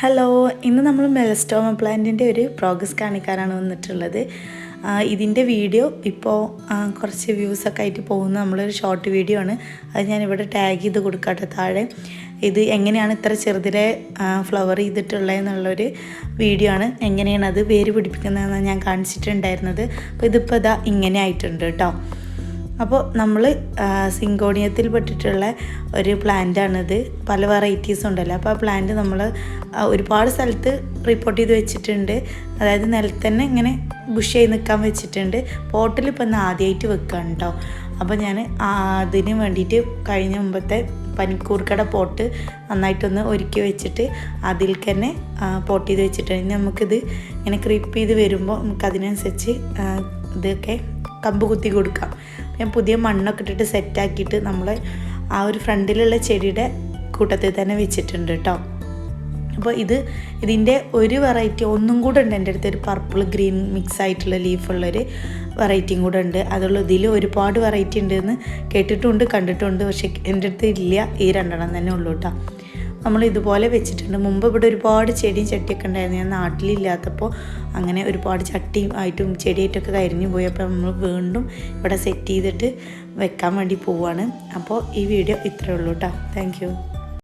Hello ഇന്ന് നമ്മൾ Melastoma പ്ലാന്റിന്റെ ഒരു പ്രോഗ്രസ് കാണിക്കാനാണ് വന്നിട്ടുള്ളത്. ഇതിന്റെ വീഡിയോ ഇപ്പോൾ കുറച്ച് വ്യൂസൊക്കെ ആയിട്ട് പോകുന്ന നമ്മളൊരു ഷോർട്ട് വീഡിയോ ആണ്. അത് ഞാനിവിടെ ടാഗ് ചെയ്ത് കൊടുക്കട്ടെ താഴെ. ഇത് എങ്ങനെയാണ് ഇത്ര ചെറുതിലെ ഫ്ലവർ ചെയ്തിട്ടുള്ളതെന്നുള്ളൊരു വീഡിയോ ആണ്. എങ്ങനെയാണ് അത് വേര് പിടിപ്പിക്കുന്നതെന്ന് ഞാൻ കാണിച്ചിട്ടുണ്ടായിരുന്നത്. അപ്പോൾ ഇതിപ്പോൾ ഇതാ ഇങ്ങനെ ആയിട്ടുണ്ട് കേട്ടോ അപ്പോൾ നമ്മൾ സിങ്കോണിയത്തിൽ പെട്ടിട്ടുള്ള ഒരു പ്ലാന്റാണിത് പല വെറൈറ്റീസ് ഉണ്ടല്ലോ. അപ്പോൾ ആ പ്ലാന്റ് നമ്മൾ ഒരുപാട് സ്ഥലത്ത് റിപ്പോർട്ട് ചെയ്ത് വെച്ചിട്ടുണ്ട്. അതായത് നിലത്ത് തന്നെ ഇങ്ങനെ ബുഷ് ചെയ്ത് നിൽക്കാൻ വെച്ചിട്ടുണ്ട്. പോട്ടിൽ ഇപ്പം ഇന്ന് ആദ്യമായിട്ട് വെക്കുകയാണ് കേട്ടോ അപ്പോൾ ഞാൻ അതിന് വേണ്ടിയിട്ട് കഴിഞ്ഞ മുമ്പത്തെ പനിക്കൂർക്കട പോട്ട് നന്നായിട്ടൊന്ന് ഒരുക്കി വെച്ചിട്ട് അതിൽ തന്നെ പോട്ട് ചെയ്ത് വെച്ചിട്ടുണ്ട്. ഇനി നമുക്കിത് ഇങ്ങനെ ക്രീപ്പ് ചെയ്ത് വരുമ്പോൾ നമുക്കതിനനുസരിച്ച് ഇതൊക്കെ കമ്പ് കുത്തി കൊടുക്കാം. ഞാൻ പുതിയ മണ്ണൊക്കെ ഇട്ടിട്ട് സെറ്റാക്കിയിട്ട് നമ്മൾ ആ ഒരു ഫ്രണ്ടിലുള്ള ചെടിയുടെ കൂട്ടത്തിൽ തന്നെ വെച്ചിട്ടുണ്ട് കേട്ടോ അപ്പോൾ ഇത് ഇതിന്റെ ഒരു വെറൈറ്റി ഒന്നും കൂടെ ഉണ്ട് എന്റെ അടുത്ത്. ഒരു പർപ്പിൾ ഗ്രീൻ മിക്സ് ആയിട്ടുള്ള ലീഫുള്ളൊരു വെറൈറ്റിയും കൂടെ ഉണ്ട്. അതുള്ള ഇതിൽ ഒരുപാട് വെറൈറ്റി ഉണ്ടെന്ന് കേട്ടിട്ടുണ്ട് കണ്ടിട്ടുണ്ട്. പക്ഷേ എന്റെ അടുത്ത് ഇല്ല. ഈ രണ്ടെണ്ണം തന്നെ ഉള്ളൂ കേട്ടോ നമ്മൾ ഇതുപോലെ വെച്ചിട്ടുണ്ട്. മുമ്പ് ഇവിടെ ഒരുപാട് ചെടിയും ചട്ടിയൊക്കെ ഉണ്ടായിരുന്നു. ഞാൻ നാട്ടിലില്ലാത്തപ്പോൾ അങ്ങനെ ഒരുപാട് ചട്ടിയും ആയിട്ടും ചെടിയായിട്ടൊക്കെ കരിഞ്ഞു പോയി. അപ്പോൾ നമ്മൾ വീണ്ടും ഇവിടെ സെറ്റ് ചെയ്തിട്ട് വെക്കാൻ വേണ്ടി പോവാണ്. അപ്പോൾ ഈ വീഡിയോ ഇത്രയേ ഉള്ളൂ കേട്ടോ. താങ്ക്